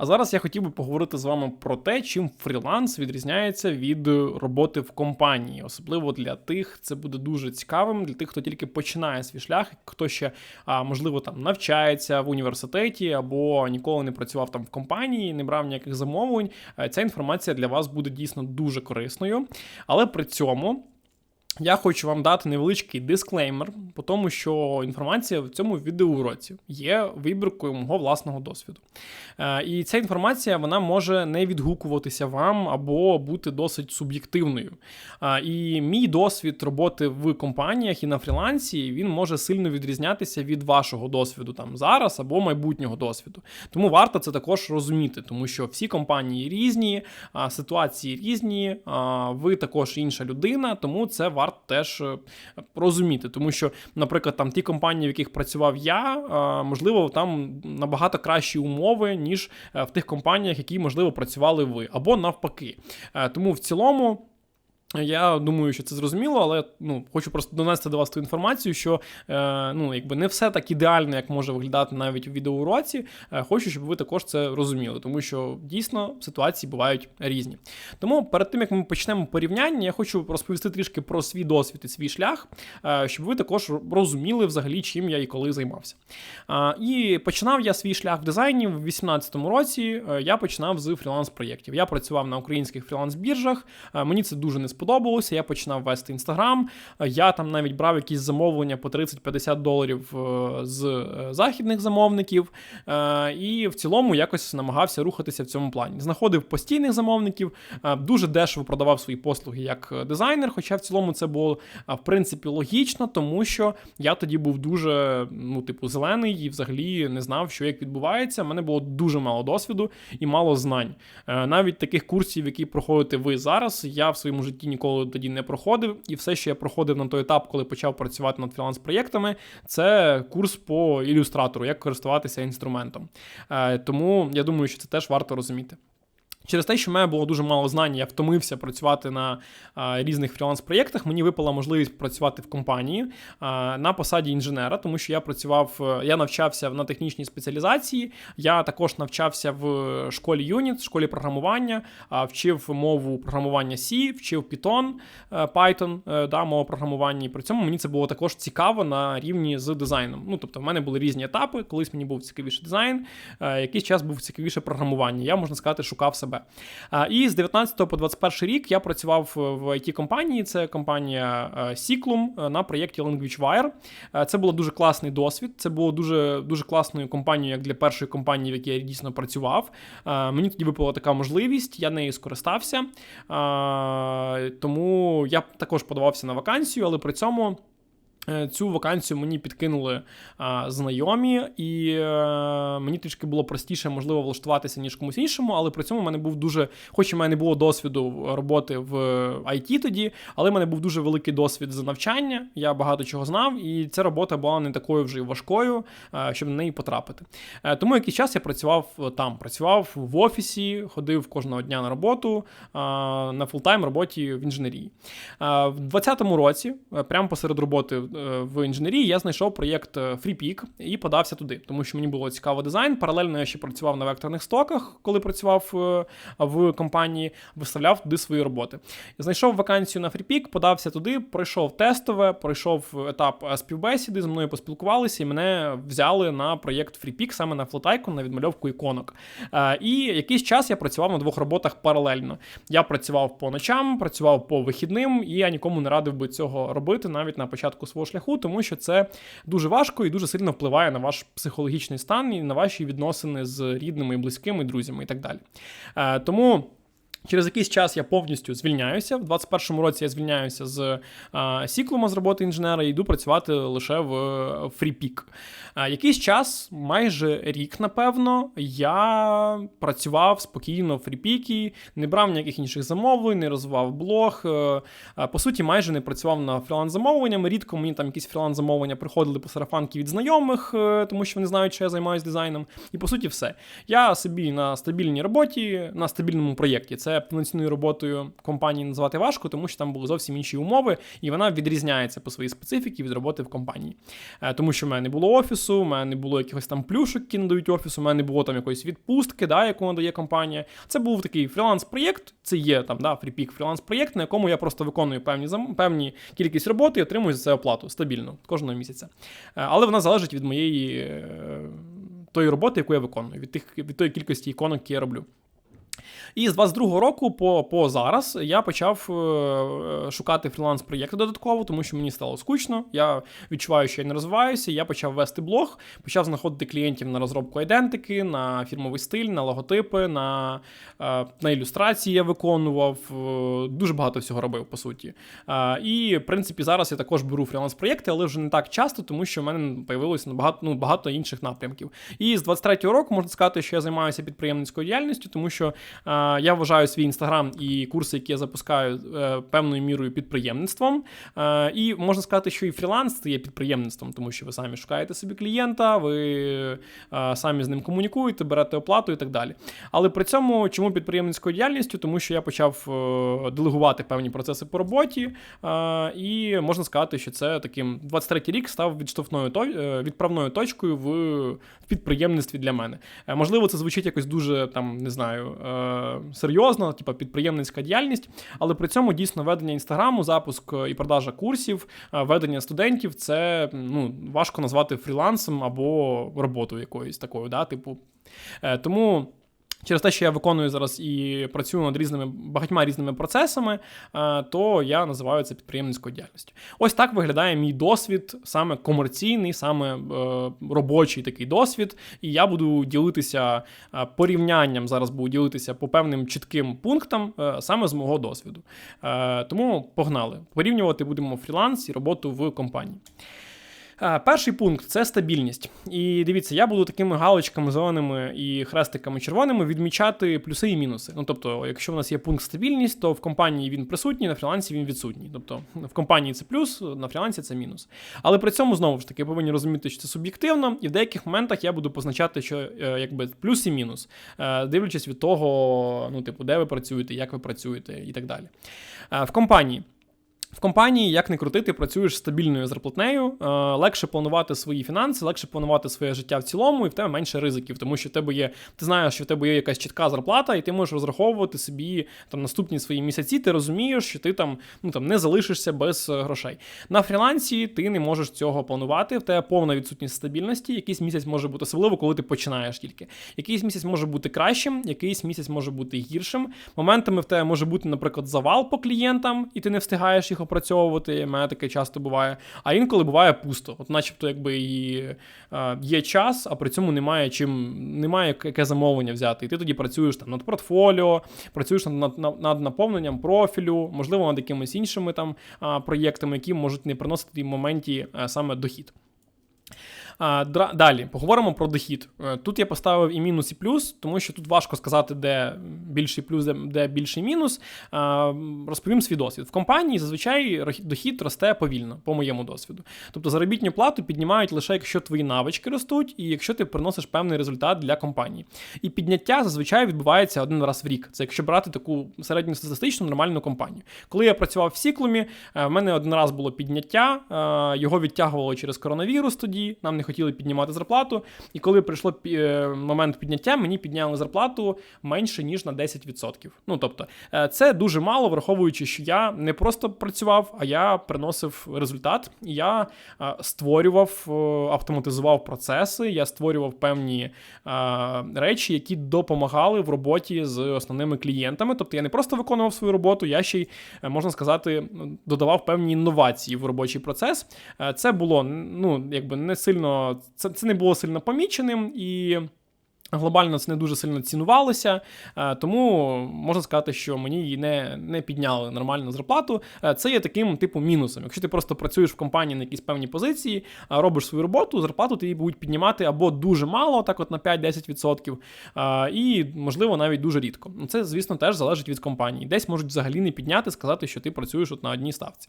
А зараз я хотів би поговорити з вами про те, чим фріланс відрізняється від роботи в компанії. Особливо для тих, це буде дуже цікавим, для тих, хто тільки починає свій шлях, хто ще можливо там навчається в університеті або ніколи не працював там в компанії, не брав ніяких замовлень. Е, Ця інформація для вас буде дійсно дуже корисною, але при цьому. Я хочу вам дати невеличкий дисклеймер, по тому, що інформація в цьому відеоуроці є вибіркою мого власного досвіду. Е, І ця інформація вона може не відгукуватися вам або бути досить суб'єктивною. Е, І мій досвід роботи в компаніях і на фрілансі він може сильно відрізнятися від вашого досвіду там зараз або майбутнього досвіду. Тому варто це також розуміти, тому що всі компанії різні, ситуації різні, ви також інша людина, тому це варто теж е, розуміти. Тому що, наприклад, там ті компанії, в яких працював я, можливо, там набагато кращі умови, ніж е, в тих компаніях, які, можливо, працювали ви, або навпаки. Е, Тому в цілому. Я думаю, що це зрозуміло, але ну хочу просто донести до вас ту інформацію, що е, ну якби не все так ідеально, як може виглядати навіть у відеоуроці. Е, хочу, щоб ви також це розуміли, тому що дійсно ситуації бувають різні. Тому перед тим як ми почнемо порівняння, я хочу розповісти трішки про свій досвід і свій шлях, е, щоб ви також розуміли взагалі, чим я і коли займався. Е, і починав я свій шлях в дизайні в 2018 році. Е, я починав з фріланс-проєктів. Я працював на українських фріланс-біржах. Е, мені це дуже не сподобалося. Я починав вести інстаграм. Я там навіть брав якісь замовлення по 30-50 доларів е, з е, західних замовників. Е, І в цілому якось намагався рухатися в цьому плані. Знаходив постійних замовників, дуже дешево продавав свої послуги як дизайнер. Хоча в цілому це було в принципі логічно, тому що я тоді був дуже, ну, типу, зелений і взагалі не знав, що як відбувається. У мене було дуже мало досвіду і мало знань. Навіть таких курсів, які проходите ви зараз, я в своєму житті ніколи тоді не проходив. І все, що я проходив на той етап, коли почав працювати над фріланс-проєктами, це курс по ілюстратору, як користуватися інструментом. Е, Тому я думаю, що це теж варто розуміти. Через те, що в мене було дуже мало знань, я втомився працювати на а, різних фріланс-проєктах. Мені випала можливість працювати в компанії а, на посаді інженера, тому що я працював, е, я навчався на технічній спеціалізації. Я також навчався в школі Юніт, школі програмування, а, вчив мову програмування C, вчив Python, е, Python, е, да, мова програмування. І при цьому мені це було також цікаво на рівні з дизайном. Ну тобто, в мене були різні етапи. Колись мені був цікавіший дизайн, е, якийсь час був цікавіше програмування. Я можна сказати, шукав себе. А, І з 19 по 21 рік я працював в it компанії Це компанія е, Ciclum е, на проєкті LanguageWire. Е, Це було дуже класний досвід. Це було дуже дуже класною компанією, як для першої компанії, в якій я дійсно працював. Е, Мені тоді випала така можливість, я нею скористався. Е, Тому я також подавався на вакансію, але при цьому. Е, Цю вакансію мені підкинули а, знайомі, і е, мені трішки було простіше, можливо, влаштуватися, ніж комусь іншому, але при цьому в мене був дуже, хоч в мене не було досвіду роботи в IT тоді, але в мене був дуже великий досвід з навчання. Я багато чого знав, і ця робота була не такою вже важкою, е, щоб на неї потрапити. Е, Тому якийсь час я працював там, працював в офісі, ходив кожного дня на роботу е, на фултайм роботі в інженерії. Е, В 2020 році, е, прямо посеред роботи е, в інженерії, я знайшов проєкт е, FreePeak і подався туди, тому що мені було цікаво дизайн. Паралельно я ще працював на векторних стоках, коли працював е, в компанії, виставляв туди свої роботи. Знайшов вакансію на FreePeak, подався туди, пройшов тестове, пройшов етап е, співбесіди, з мною поспілкувалися і мене взяли на проєкт FreePeak, саме на FlatIcon, на відмальовку іконок. Е, І якийсь час я працював на двох роботах паралельно. Я працював по ночам, працював по вихідним, і я нікому не радив би цього робити навіть на початку свого шляху, тому що це дуже важко і дуже сильно впливає на ваш психологічний стан і на ваші відносини з рідними і близькими, друзями і так далі. Е, Тому. Через якийсь час я повністю звільняюся. В 21-му році я звільняюся з Сіклума з роботи інженера і йду працювати лише в. А, якийсь час, майже рік, напевно, я працював спокійно в FreePeak, не брав ніяких інших замовлень, не розвивав блог. е, По суті, майже не працював на фріланс-замовленнями. Рідко мені там якісь фріланс-замовлення приходили по сарафанки від знайомих, е, тому що вони знають, що я займаюся дизайном. І по суті, все. Я собі на стабільній роботі, на стабільному проєкті. Це це повноцінною роботою компанії назвати важко, тому що там були зовсім інші умови, і вона відрізняється по своїй специфіці від роботи в компанії. Е, тому що в мене не було офісу, в мене не було якихось там плюшок, які надають офісу, в мене не було там якоїсь відпустки, да, яку надає компанія. Це був такий фріланс-проєкт, це є там да, фріпік фріланс-проєкт, на якому я просто виконую певні певні кількість роботи і отримую за це оплату стабільно кожного місяця. Е, але вона залежить від моєї е, тої роботи, яку я виконую, від тих від тої кількості іконок, які я роблю. І з 22-го року по по зараз я почав е, шукати фріланс-проєкти додатково, тому що мені стало скучно. Я відчуваю, що я не розвиваюся. Я почав вести блог, почав знаходити клієнтів на розробку ідентики, на фірмовий стиль, на логотипи, на е, на ілюстрації я виконував. Е, дуже багато всього робив, по суті. Е, і, в принципі, зараз я також беру фріланс-проєкти, але вже не так часто, тому що в мене появилося багато, ну, багато інших напрямків. І з 23-го року можна сказати, що я займаюся підприємницькою діяльністю, тому що. Я вважаю свій інстаграм і курси, які я запускаю е, певною мірою підприємництвом. Е, і можна сказати, що і фріланс є підприємництвом, тому що ви самі шукаєте собі клієнта, ви е, самі з ним комунікуєте, берете оплату і так далі. Але при цьому чому підприємницькою діяльністю? Тому що я почав делегувати певні процеси по роботі, і можна сказати, що це таким 23-й рік став відштовхною відправною точкою в підприємництві для мене. Можливо, це звучить якось дуже там, не знаю серйозна, типа підприємницька діяльність, але при цьому дійсно ведення інстаграму, запуск і продажа курсів, е, ведення студентів це ну, важко назвати фрілансом або роботою якоюсь такою, да, типу. Е, тому. Через те, що я виконую зараз і працюю над різними багатьма різними процесами, е, то я називаю це підприємницькою діяльністю. Ось так виглядає мій досвід, саме комерційний, саме е, робочий такий досвід. І я буду ділитися е, порівнянням. Зараз буду ділитися по певним чітким пунктам саме з мого досвіду. Тому погнали. Порівнювати будемо фріланс і роботу в компанії. Перший пункт це стабільність. І дивіться, я буду такими галочками зеленими і хрестиками червоними відмічати плюси і мінуси. Ну тобто, якщо в нас є пункт стабільність, то в компанії він присутній, на фрілансі він відсутній. Тобто в компанії це плюс, на фрілансі це мінус. Але при цьому знову ж таки повинні розуміти, що це суб'єктивно, і в деяких моментах я буду позначати, що е, якби плюс і мінус, е, дивлячись від того, ну типу, де ви працюєте, як ви працюєте і так далі. Е, в компанії. В компанії, як не крутити, працюєш стабільною зарплатнею, е, легше планувати свої фінанси, легше планувати своє життя в цілому, і в тебе менше ризиків, тому що в тебе є, ти знаєш, що в тебе є якась чітка зарплата, і ти можеш розраховувати собі там наступні свої місяці. Ти розумієш, що ти там ну там не залишишся без е, грошей. На фрілансі ти не можеш цього планувати. В тебе повна відсутність стабільності. Якийсь місяць може бути особливо, коли ти починаєш тільки. Якийсь місяць може бути кращим, якийсь місяць може бути гіршим. Моментами в тебе може бути, наприклад, завал по клієнтам, і ти не встигаєш їх їх опрацьовувати. Мене таке часто буває. А інколи буває пусто. От, начебто, якби і е, є час, а при цьому немає чим, немає яке замовлення взяти. І ти тоді працюєш там над портфоліо, працюєш над над, над наповненням профілю, можливо, над якимись іншими там проєктами, які можуть не приносити в моменті е, саме дохід. Далі поговоримо про дохід. Е, тут я поставив і мінус, і плюс, тому що тут важко сказати, де більший плюс, де більший мінус. Розповім свій досвід. В компанії зазвичай дохід росте повільно, по моєму досвіду. Тобто заробітну плату піднімають лише якщо твої навички ростуть, і якщо ти приносиш певний результат для компанії. І підняття зазвичай відбувається один раз в рік. Це якщо брати таку середньостатистичну нормальну компанію. Коли я працював в Сіклумі, е, в мене один раз було підняття, е, його відтягувало через коронавірус тоді. Нам не хотіли піднімати зарплату. І коли прийшло е, момент підняття, мені підняли зарплату менше ніж на 10%. Ну тобто, е, це дуже мало, враховуючи, що я не просто працював, а я приносив результат. Я е, створював, автоматизував процеси, я створював певні речі, які допомагали в роботі з основними клієнтами. Тобто я не просто виконував свою роботу, я ще й можна сказати, додавав певні інновації в робочий процес. Це було ну якби не сильно це, це не було сильно поміченим і. Глобально це не дуже сильно цінувалося, е, тому можна сказати, що мені її не не підняли нормальну зарплату. Е, це є таким типу мінусом. Якщо ти просто працюєш в компанії на якійсь певній позиції, робиш свою роботу, зарплату тобі будуть піднімати або дуже мало, так от на 5-10%, е, і, можливо, навіть дуже рідко. Ну, це, звісно, теж залежить від компанії. Десь можуть взагалі не підняти, сказати, що ти працюєш от на одній ставці.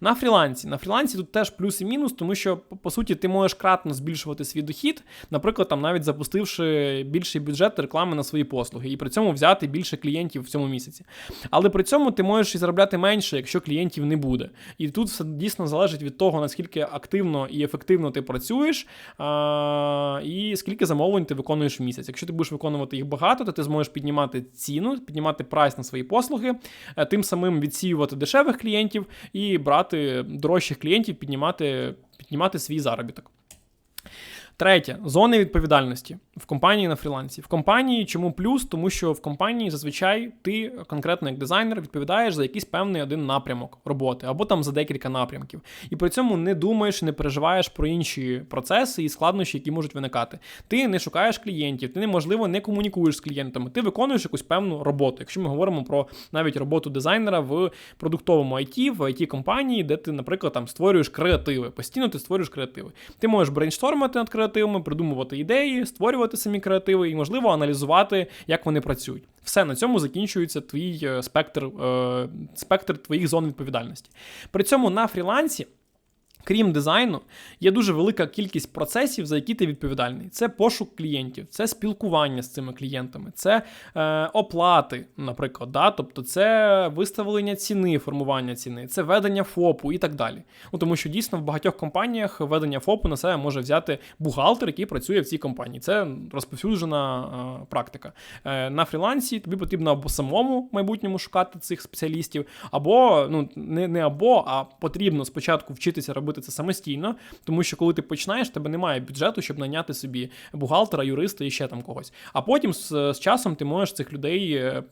На фрілансі. На фрілансі тут теж плюс і мінус, тому що, по суті, ти можеш кратно збільшувати свій дохід, наприклад, там навіть запустивши більший бюджет реклами на свої послуги і при цьому взяти більше клієнтів в цьому місяці. Але при цьому ти можеш і заробляти менше, якщо клієнтів не буде. І тут все дійсно залежить від того, наскільки активно і ефективно ти працюєш, а, і скільки замовлень ти виконуєш в місяць. Якщо ти будеш виконувати їх багато, то ти зможеш піднімати ціну, піднімати прайс на свої послуги, е, тим самим відсіювати дешевих клієнтів і брати дорожчих клієнтів, піднімати, піднімати свій заробіток. Третє зони відповідальності в компанії на фрілансі. В компанії чому плюс? Тому що в компанії зазвичай ти конкретно як дизайнер відповідаєш за якийсь певний один напрямок роботи або там за декілька напрямків. І при цьому не думаєш, не переживаєш про інші процеси і складнощі, які можуть виникати. Ти не шукаєш клієнтів, ти неможливо не комунікуєш з клієнтами, ти виконуєш якусь певну роботу. Якщо ми говоримо про навіть роботу дизайнера в продуктовому IT, в it компанії, де ти, наприклад, там створюєш креативи. Постійно ти створюєш креативи. Ти можеш брейнштормити над креативами, придумувати ідеї, створювати самі креативи і, можливо, аналізувати, як вони працюють. Все на цьому закінчується твій е, спектр, е, спектр твоїх зон відповідальності. При цьому на фрілансі. Крім дизайну, є дуже велика кількість процесів, за які ти відповідальний. Це пошук клієнтів, це спілкування з цими клієнтами, це е, оплати, наприклад, да? тобто це виставлення ціни, формування ціни, це ведення ФОПу і так далі. Ну тому що дійсно в багатьох компаніях ведення ФОПу на себе може взяти бухгалтер, який працює в цій компанії. Це розповсюджена е, практика. Е, на фрілансі тобі потрібно або самому майбутньому шукати цих спеціалістів, або ну не, не або, а потрібно спочатку вчитися робити робити це самостійно, тому що коли ти починаєш, тебе немає бюджету, щоб наняти собі бухгалтера, юриста і ще там когось. А потім з, з часом ти можеш цих людей е,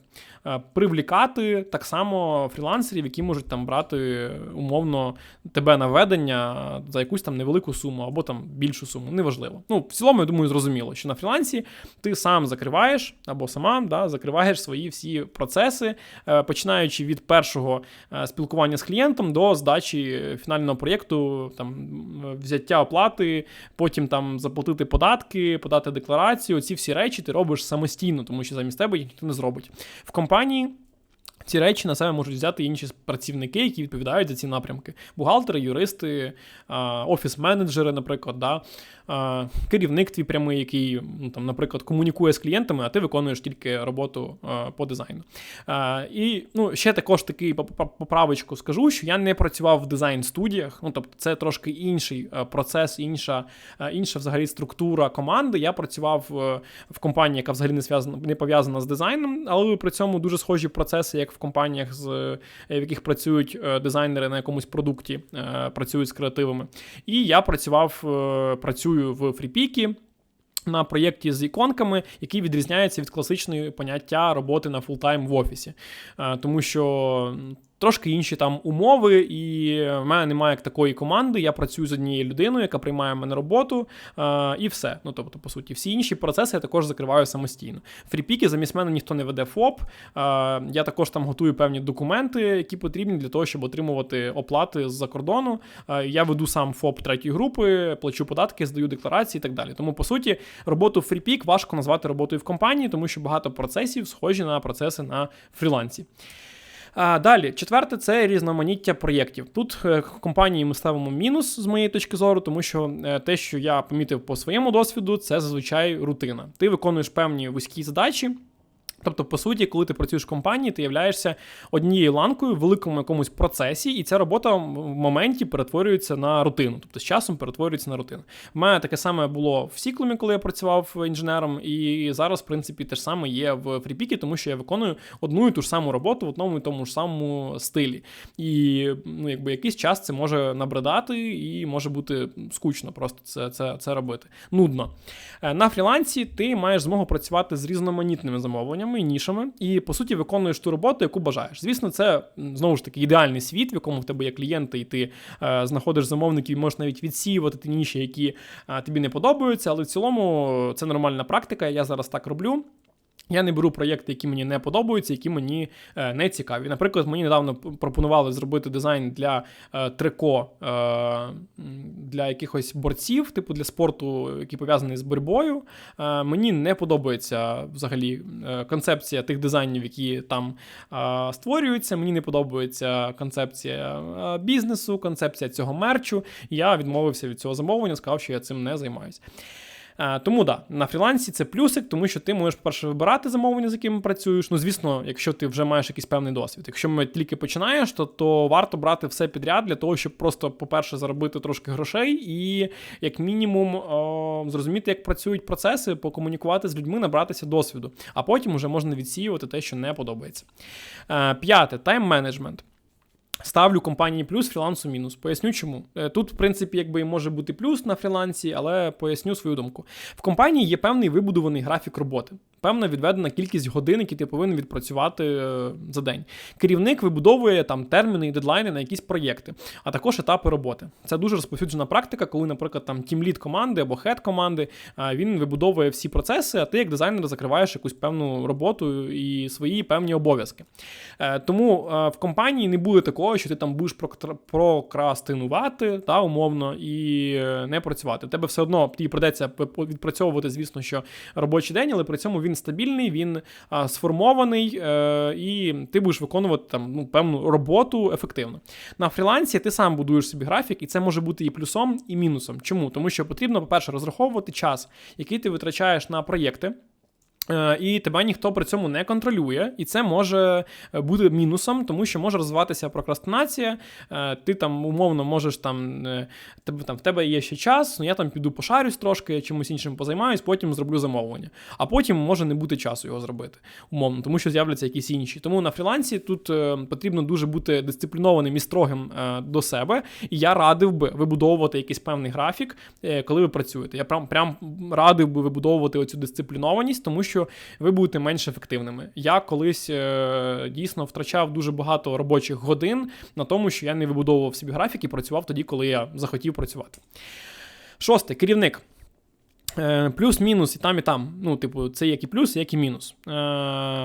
е, привлікати так само фрілансерів, які можуть там брати умовно тебе на ведення за якусь там невелику суму або там більшу суму. Неважливо. Ну, в цілому, я думаю, зрозуміло, що на фрілансі ти сам закриваєш або сама да, закриваєш свої всі процеси, е, починаючи від першого спілкування з клієнтом до здачі фінального проєкту там взяття оплати, потім там заплатити податки, подати декларацію. Ці всі речі ти робиш самостійно, тому що замість тебе їх ніхто не зробить. В компанії. Ці речі на себе можуть взяти інші працівники, які відповідають за ці напрямки: бухгалтери, юристи, офіс-менеджери, наприклад, да? керівник твій прямий, який, ну, там, наприклад, комунікує з клієнтами, а ти виконуєш тільки роботу по дизайну. І ну, ще також такий поправочку скажу, що я не працював в дизайн-студіях, ну тобто це трошки інший процес, інша інша взагалі структура команди. Я працював в компанії, яка взагалі не пов'язана з дизайном, але при цьому дуже схожі процеси, як в компаніях, з в яких працюють дизайнери на якомусь продукті, працюють з креативами. І я працював, працюю в фріпікі. На проєкті з іконками, який відрізняється від класичної поняття роботи на фултайм в офісі, тому що Трошки інші там умови, і в мене немає як такої команди. Я працюю з однією людиною, яка приймає мене роботу, е, і все. Ну тобто, по суті, всі інші процеси я також закриваю самостійно. Фріпіки замість мене ніхто не веде ФОП. Е, я також там готую певні документи, які потрібні для того, щоб отримувати оплати з-за кордону. Е, я веду сам ФОП третьої групи, плачу податки, здаю декларації і так далі. Тому, по суті, роботу фріпік важко назвати роботою в компанії, тому що багато процесів схожі на процеси на фрілансі. А Далі, четверте, це різноманіття проєктів. Тут е, компанії ми ставимо мінус з моєї точки зору, тому що е, те, що я помітив по своєму досвіду, це зазвичай рутина. Ти виконуєш певні вузькі задачі. Тобто, по суті, коли ти працюєш в компанії, ти являєшся однією ланкою в великому якомусь процесі, і ця робота в моменті перетворюється на рутину. Тобто з часом перетворюється на рутину. У мене таке саме було в Сіклумі, коли я працював інженером, і зараз, в принципі, те ж саме є в Фріпікі, тому що я виконую одну і ту ж саму роботу в одному і тому ж самому стилі. І ну, якби якийсь час це може набридати і може бути скучно просто це, це, це робити. Нудно. Е, на фрілансі ти маєш змогу працювати з різноманітними замовленнями і нішами, і по суті виконуєш ту роботу, яку бажаєш. Звісно, це знову ж таки ідеальний світ, в якому в тебе є клієнти, і ти е, знаходиш замовників, і можеш навіть відсіювати ті ніші, які е, тобі не подобаються. Але в цілому це нормальна практика. Я зараз так роблю. Я не беру проєкти, які мені не подобаються, які мені е, не цікаві. Наприклад, мені недавно пропонували зробити дизайн для е, трико е, для якихось борців, типу для спорту, який пов'язаний з боротьбою. Е, мені не подобається взагалі е, концепція тих дизайнів, які там е, створюються. Мені не подобається концепція бізнесу, концепція цього мерчу. Я відмовився від цього замовлення, сказав, що я цим не займаюся. Е, тому да, на фрілансі це плюсик, тому що ти можеш, по-перше, вибирати замовлення, з якими працюєш. Ну, звісно, якщо ти вже маєш якийсь певний досвід. Якщо ми тільки починаєш, то, то варто брати все підряд для того, щоб просто, по-перше, заробити трошки грошей і, як мінімум, о, зрозуміти, як працюють процеси, покомунікувати з людьми, набратися досвіду. А потім вже можна відсіювати те, що не подобається. Е, п'яте тайм-менеджмент. Ставлю компанії плюс, фрілансу мінус. Поясню чому. Е, Тут, в принципі, якби може бути плюс на фрілансі, але поясню свою думку. В компанії є певний вибудований графік роботи, певна відведена кількість годин, які ти повинен відпрацювати е, за день. Керівник вибудовує там терміни і дедлайни на якісь проєкти, а також етапи роботи. Це дуже розповсюджена практика, коли, наприклад, там тімліт команди або хед команди е, він вибудовує всі процеси, а ти як дизайнер закриваєш якусь певну роботу і свої певні обов'язки. Е, Тому в компанії не буде такого, що ти там будеш прокрастинувати та умовно і не працювати. У тебе все одно тобі придеться відпрацьовувати, звісно, що робочий день, але при цьому він стабільний, він а, сформований, е, і ти будеш виконувати там ну, певну роботу ефективно. На фрілансі ти сам будуєш собі графік, і це може бути і плюсом, і мінусом. Чому? Тому що потрібно, по-перше, розраховувати час, який ти витрачаєш на проєкти. Е, І тебе ніхто при цьому не контролює, і це може е, бути мінусом, тому що може розвиватися прокрастинація. Е, Ти там умовно можеш там, тебе там в тебе є ще час, ну я там піду пошарюсь трошки, чимось іншим позаймаюсь, потім зроблю замовлення. А потім може не бути часу його зробити, умовно, тому що з'являться якісь інші. Тому на фрілансі тут потрібно дуже бути дисциплінованим і строгим до себе. І я радив би вибудовувати якийсь певний графік, коли ви працюєте. Я прям прям радив би вибудовувати оцю дисциплінованість, тому що ви будете менш ефективними. Я колись е, дійсно втрачав дуже багато робочих годин на тому, що я не вибудовував собі графік і працював тоді, коли я захотів працювати. Шосте керівник. Е, Плюс-мінус і там, і там. Ну, типу, це як і плюс, як і мінус. Е,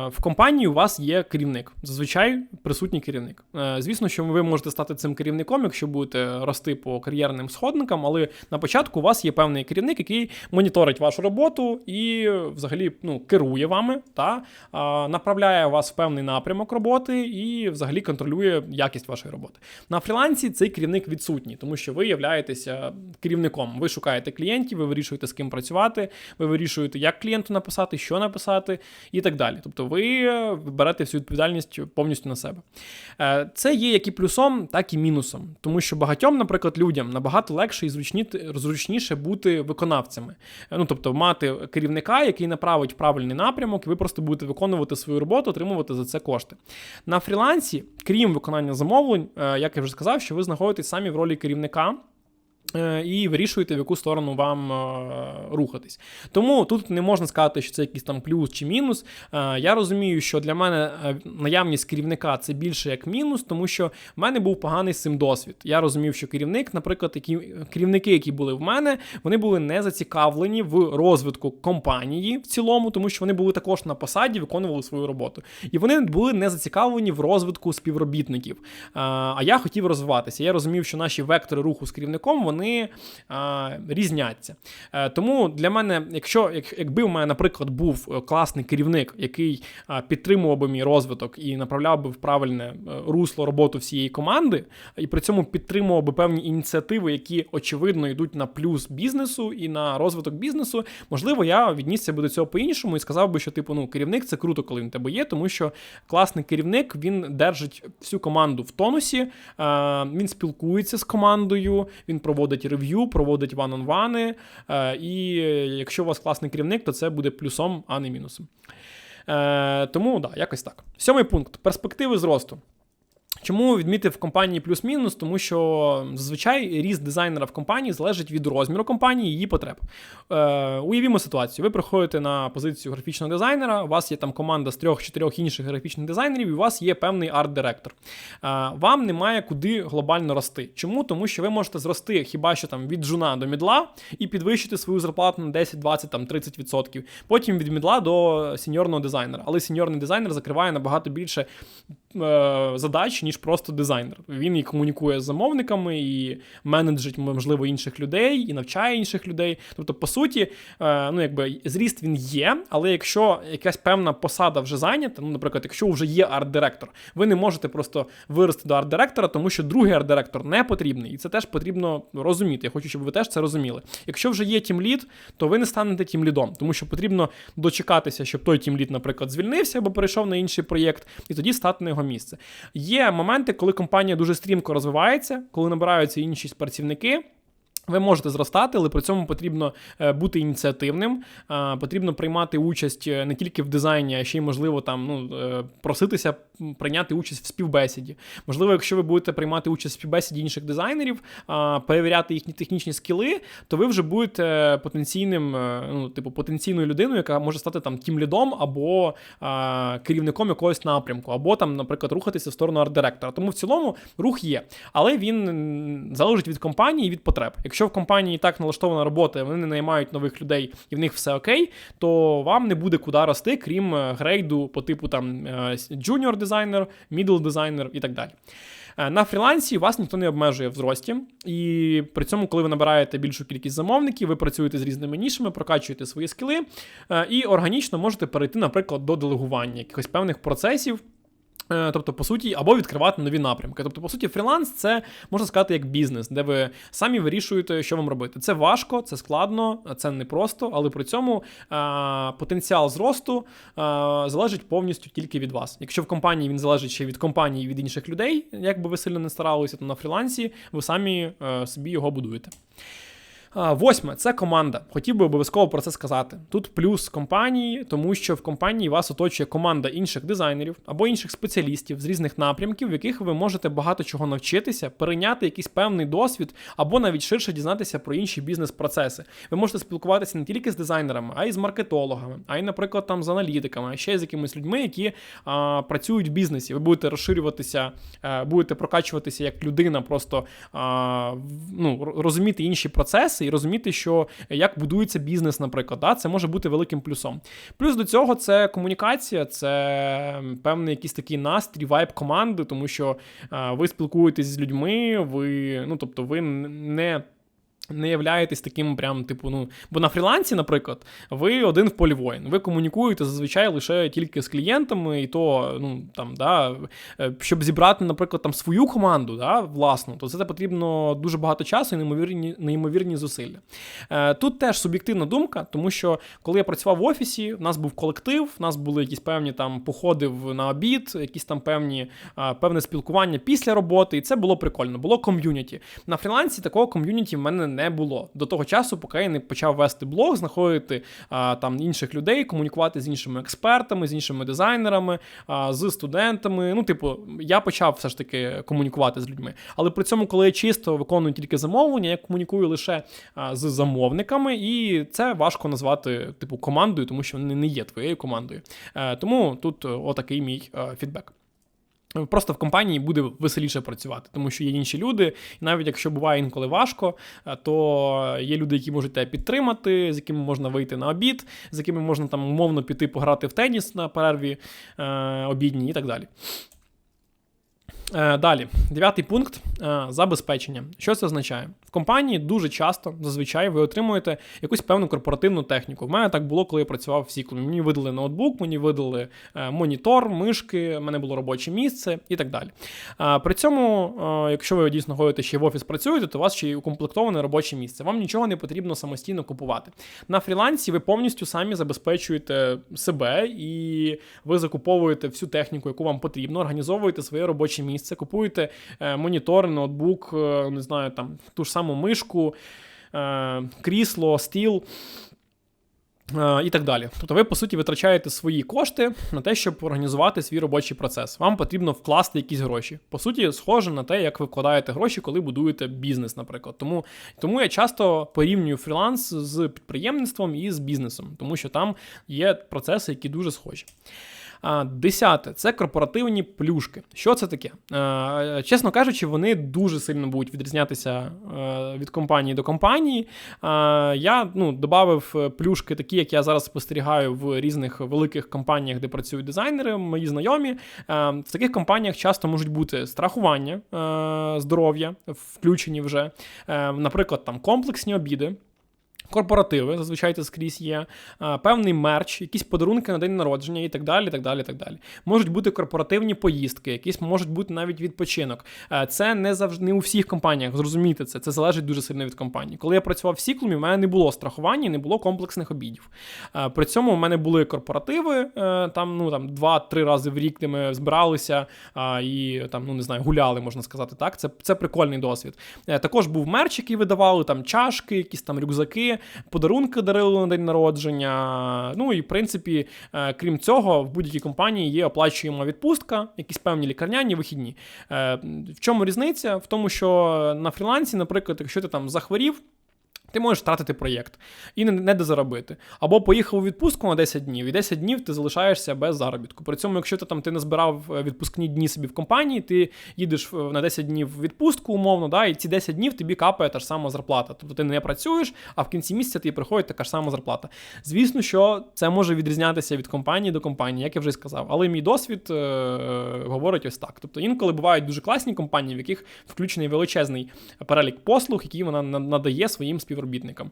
В компанії у вас є керівник. Зазвичай присутній керівник. Е, Звісно, що ви можете стати цим керівником, якщо будете рости по кар'єрним сходникам, але на початку у вас є певний керівник, який моніторить вашу роботу і взагалі ну, керує вами, та, направляє вас в певний напрямок роботи і взагалі контролює якість вашої роботи. На фрілансі цей керівник відсутній, тому що ви являєтеся керівником. Ви шукаєте клієнтів, ви вирішуєте, з ким працювати, ви вирішуєте, як клієнту написати, що написати і так далі. Тобто ви берете всю відповідальність повністю на себе. Е, Це є як і плюсом, так і мінусом, тому що багатьом, наприклад, людям набагато легше і зручніше бути виконавцями. Е, Ну, тобто, мати керівника, який направить правильний напрямок, і ви просто будете виконувати свою роботу, отримувати за це кошти. На фрілансі, крім виконання замовлень, е, як я вже сказав, що ви знаходитесь самі в ролі керівника. Е, І вирішуєте, в яку сторону вам е, рухатись. Тому тут не можна сказати, що це якийсь там плюс чи мінус. Е, Я розумію, що для мене наявність керівника це більше як мінус, тому що в мене був поганий з цим досвід. Я розумів, що керівник, наприклад, які керівники, які були в мене, вони були не зацікавлені в розвитку компанії в цілому, тому що вони були також на посаді, виконували свою роботу. І вони були не зацікавлені в розвитку співробітників. А я хотів розвиватися. Я розумів, що наші вектори руху з керівником вони а, різняться. Е, Тому для мене, якщо як, якби в мене, наприклад, був е, класний керівник, який а, підтримував би мій розвиток і направляв би в правильне е, русло роботу всієї команди, і при цьому підтримував би певні ініціативи, які очевидно йдуть на плюс бізнесу і на розвиток бізнесу, можливо, я віднісся би до цього по-іншому і сказав би, що типу, ну, керівник це круто, коли він тебе є, тому що класний керівник він держить всю команду в тонусі, е, він спілкується з командою, він проводить рев'ю, проводить ван-он-вани. Е, і якщо у вас класний керівник, то це буде плюсом, а не мінусом. Е, тому да, якось так. Сьомий пункт перспективи зросту. Чому відмітив компанії плюс-мінус? Тому що зазвичай ріст дизайнера в компанії залежить від розміру компанії і її потреб. Е, уявімо ситуацію: ви приходите на позицію графічного дизайнера, у вас є там команда з трьох-чотирьох інших графічних дизайнерів, і у вас є певний арт-директор. Е, вам немає куди глобально рости. Чому? Тому що ви можете зрости хіба що там від жуна до мідла і підвищити свою зарплату на 10, 20, там 30%. Потім від мідла до сеньорного дизайнера. Але сеньорний дизайнер закриває набагато більше е, задач, ніж ніж просто дизайнер. Він і комунікує з замовниками, і менеджить, можливо, інших людей, і навчає інших людей. Тобто, по суті, е, ну якби зріст він є, але якщо якась певна посада вже зайнята, ну, наприклад, якщо вже є арт-директор, ви не можете просто вирости до арт-директора, тому що другий арт-директор не потрібний. І це теж потрібно розуміти. Я хочу, щоб ви теж це розуміли. Якщо вже є тімлід, то ви не станете тімлідом, тому що потрібно дочекатися, щоб той тімлід, наприклад, звільнився або перейшов на інший проєкт, і тоді стати на його місце. Є моменти, коли компанія дуже стрімко розвивається, коли набираються інші працівники. Ви можете зростати, але при цьому потрібно е, бути ініціативним, потрібно приймати участь е, не тільки в дизайні, а ще й можливо там ну е, проситися прийняти участь в співбесіді. Можливо, якщо ви будете приймати участь в співбесіді інших дизайнерів, перевіряти їхні технічні скіли, то ви вже будете потенційним, ну типу потенційною людиною, яка може стати там тімлідом або керівником якогось напрямку, або там, наприклад, рухатися в сторону арт-директора. Тому в цілому рух є, але він залежить від компанії і від потреб. Якщо в компанії так налаштована робота, вони не наймають нових людей і в них все окей, то вам не буде куди рости, крім е, грейду по типу там junior дизайнер, middle дизайнер і так далі. Е, на фрілансі вас ніхто не обмежує в зрості, і при цьому, коли ви набираєте більшу кількість замовників, ви працюєте з різними нішами, прокачуєте свої скіли е, і органічно можете перейти, наприклад, до делегування якихось певних процесів. Е, тобто, по суті, або відкривати нові напрямки. Тобто, по суті, фріланс це можна сказати як бізнес, де ви самі вирішуєте, що вам робити. Це важко, це складно, це непросто, але при цьому а, е, потенціал зросту а, е, залежить повністю тільки від вас. Якщо в компанії він залежить ще від компанії від інших людей, як би ви сильно не старалися, то на фрілансі ви самі а, собі його будуєте. Восьме це команда. Хотів би обов'язково про це сказати. Тут плюс компанії, тому що в компанії вас оточує команда інших дизайнерів або інших спеціалістів з різних напрямків, в яких ви можете багато чого навчитися, перейняти якийсь певний досвід, або навіть ширше дізнатися про інші бізнес-процеси. Ви можете спілкуватися не тільки з дизайнерами, а й з маркетологами, а й, наприклад, там з аналітиками, а ще й з якимись людьми, які а, працюють в бізнесі. Ви будете розширюватися, а, будете прокачуватися як людина, просто а, ну, розуміти інші процеси і розуміти, що як будується бізнес, наприклад, да, це може бути великим плюсом. Плюс до цього це комунікація, це певний якийсь такий настрій, вайб команди, тому що ви спілкуєтесь з людьми, ви, ну тобто, ви не не являєтесь таким, прям, типу, ну. Бо на фрілансі, наприклад, ви один в полі воїн. Ви комунікуєте зазвичай лише тільки з клієнтами, і то, ну, там, да, е, щоб зібрати, наприклад, там свою команду, да, власну, то це потрібно дуже багато часу і неймовірні, неймовірні зусилля. Е, тут теж суб'єктивна думка, тому що коли я працював в офісі, в нас був колектив, в нас були якісь певні там походи на обід, якісь там певні, певне спілкування після роботи, і це було прикольно, було ком'юніті. На фрілансі такого ком'юніті в мене не було до того часу, поки я не почав вести блог, знаходити а, там інших людей, комунікувати з іншими експертами, з іншими дизайнерами, а, з студентами. Ну, типу, я почав все ж таки комунікувати з людьми. Але при цьому, коли я чисто виконую тільки замовлення, я комунікую лише а, з замовниками, і це важко назвати типу командою, тому що вони не є твоєю командою. Е, тому тут отакий мій е, фідбек. Просто в компанії буде веселіше працювати, тому що є інші люди, і навіть якщо буває інколи важко, е, то є люди, які можуть тебе підтримати, з якими можна вийти на обід, з якими можна там умовно піти пограти в теніс на перерві е, обідній і так далі. Е, далі, дев'ятий пункт забезпечення. Що це означає? Компанії дуже часто, зазвичай, ви отримуєте якусь певну корпоративну техніку. В мене так було, коли я працював в Сіклу. Мені видали ноутбук, мені видали е, монітор, мишки, в мене було робоче місце і так далі. При цьому, якщо ви дійсно ходите ще в офіс працюєте, то у вас ще й укомплектоване робоче місце. Вам нічого не потрібно самостійно купувати. На фрілансі ви повністю самі забезпечуєте себе і ви закуповуєте всю техніку, яку вам потрібно, організовуєте своє робоче місце купуєте е, монітор, ноутбук, е, не знаю, там ту ж саму мишку, е, крісло, стіл. І так далі. Тобто ви, по суті, витрачаєте свої кошти на те, щоб організувати свій робочий процес. Вам потрібно вкласти якісь гроші. По суті, схоже на те, як ви вкладаєте гроші, коли будуєте бізнес, наприклад. Тому тому я часто порівнюю фріланс з підприємництвом і з бізнесом, тому що там є процеси, які дуже схожі. Десяте це корпоративні плюшки. Що це таке? Е, Чесно кажучи, вони дуже сильно будуть відрізнятися е, від компанії до компанії. Е, я ну, додав плюшки, такі, як я зараз спостерігаю в різних великих компаніях, де працюють дизайнери, мої знайомі. Е, в таких компаніях часто можуть бути страхування е, здоров'я, включені вже, е, наприклад, там комплексні обіди корпоративи, зазвичай це скрізь є, певний мерч, якісь подарунки на день народження і так далі. так далі, так далі. Можуть бути корпоративні поїздки, якісь можуть бути навіть відпочинок. Це не завжди не у всіх компаніях. Зрозумійте це, це залежить дуже сильно від компанії. Коли я працював в Сіклумі, в мене не було страхування, не було комплексних обідів. При цьому в мене були корпоративи е, там, ну там два-три рази в рік, де ми збиралися і там, ну не знаю, гуляли, можна сказати так. Це це прикольний досвід. Е, також був мерч, який видавали, там чашки, якісь там рюкзаки подарунки дарили на день народження. Ну і в принципі, е, крім цього, в будь-якій компанії є оплачуємо відпустка, якісь певні лікарняні вихідні. Е, в чому різниця? В тому, що на фрілансі, наприклад, якщо ти там захворів. Ти можеш втратити проєкт і не, дозаробити. Або поїхав у відпустку на 10 днів, і 10 днів ти залишаєшся без заробітку. При цьому, якщо ти там ти не збирав е, відпускні дні собі в компанії, ти їдеш е, на 10 днів в відпустку, умовно, да, і ці 10 днів тобі капає та ж сама зарплата. Тобто ти не працюєш, а в кінці місяця тобі приходить така ж сама зарплата. Звісно, що це може відрізнятися від компанії до компанії, як я вже сказав. Але мій досвід е, е, говорить ось так. Тобто інколи бувають дуже класні компанії, в яких включений величезний перелік послуг, які вона надає своїм співробітникам співробітникам.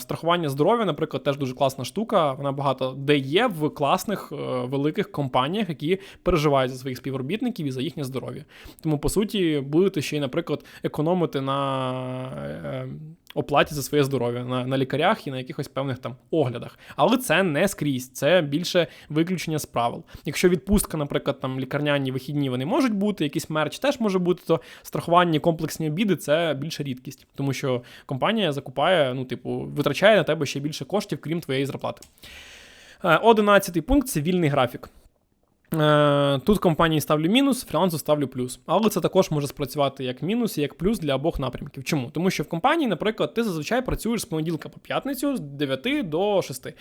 Страхування здоров'я, наприклад, теж дуже класна штука. Вона багато де є в класних е, великих компаніях, які переживають за своїх співробітників і за їхнє здоров'я. Тому, по суті, будете ще й, наприклад, економити на е, оплаті за своє здоров'я на на лікарях і на якихось певних там оглядах. Але це не скрізь, це більше виключення з правил. Якщо відпустка, наприклад, там лікарняні вихідні вони можуть бути, якийсь мерч теж може бути, то страхування комплексні обіди це більше рідкість, тому що компанія закупає, ну, типу, витрачає на тебе ще більше коштів, крім твоєї зарплати. Е, одинадцятий пункт це вільний графік. Е, тут компанії ставлю мінус, фрілансу ставлю плюс. Але це також може спрацювати як мінус і як плюс для обох напрямків. Чому? Тому що в компанії, наприклад, ти зазвичай працюєш з понеділка по п'ятницю з 9 до 6. Е,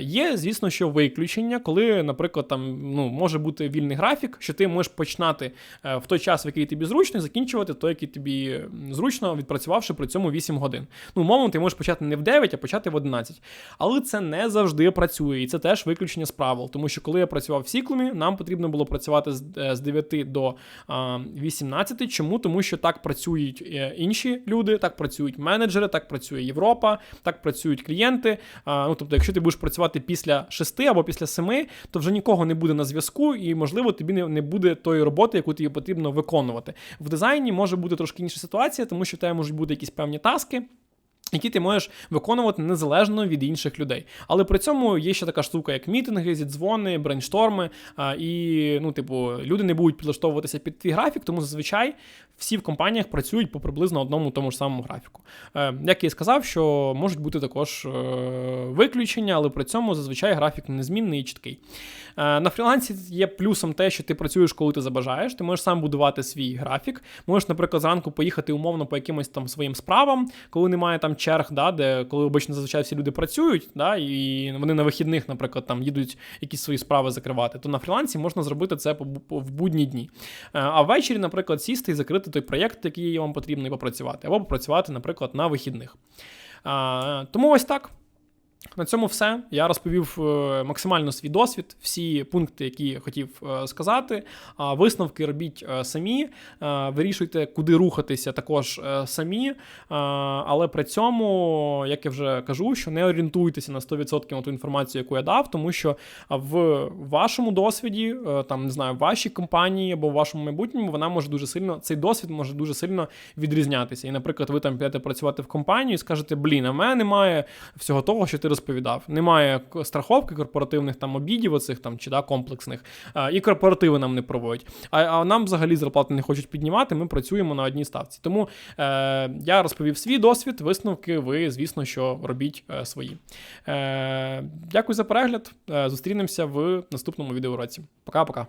є, звісно, що виключення, коли, наприклад, там ну, може бути вільний графік, що ти можеш починати е, в той час, в який тобі зручно, і закінчувати той, який тобі зручно, відпрацювавши при цьому 8 годин. Ну, умовно, ти можеш почати не в 9, а почати в 11. Але це не завжди працює, і це теж виключення з правил. Тому що коли я працював всі циклами нам потрібно було працювати з 9 е, до 18. Чому? Тому що так працюють е, інші люди, так працюють менеджери, так працює Європа, так працюють клієнти. Ну тобто, якщо ти будеш працювати після 6 або після 7, то вже нікого не буде на зв'язку, і можливо тобі не буде тої роботи, яку тобі потрібно виконувати. В дизайні може бути трошки інша ситуація, тому що в тебе можуть бути якісь певні таски які ти можеш виконувати незалежно від інших людей. Але при цьому є ще така штука, як мітинги, зідзвони, брейншторми, і ну, типу, люди не будуть підлаштовуватися під твій графік, тому зазвичай всі в компаніях працюють по приблизно одному тому ж самому графіку. Е, як я і сказав, що можуть бути також е, виключення, але при цьому зазвичай графік незмінний і чіткий. Е, на фрілансі є плюсом те, що ти працюєш, коли ти забажаєш. Ти можеш сам будувати свій графік. Можеш, наприклад, зранку поїхати умовно по якимось там своїм справам, коли немає там черг, да, де коли обично зазвичай всі люди працюють, да, і вони на вихідних, наприклад, там їдуть якісь свої справи закривати, то на фрілансі можна зробити це в будні дні. А ввечері, наприклад, сісти і закрити той проєкт, який вам потрібно, і попрацювати, або попрацювати, наприклад, на вихідних. Тому ось так. На цьому все. Я розповів е, максимально свій досвід, всі пункти, які хотів е, сказати. Висновки робіть е, самі, вирішуйте, куди рухатися також самі. Але при цьому, як я вже кажу, що не орієнтуйтеся на 100% на ту інформацію, яку я дав, тому що в вашому досвіді, там не знаю, в вашій компанії або в вашому майбутньому, вона може дуже сильно, цей досвід може дуже сильно відрізнятися. І, наприклад, ви там підете працювати в компанію і скажете, блін, а в мене немає всього того, що ти розповідав. Немає страховки корпоративних там обідів, оцих там чи да, комплексних, і корпоративи нам не проводять. А а нам взагалі зарплати не хочуть піднімати. Ми працюємо на одній ставці. Тому е, я розповів свій досвід, висновки. Ви, звісно, що робіть е, свої. Е, Дякую за перегляд. Е, зустрінемося в наступному відеоуроці. Пока-пока.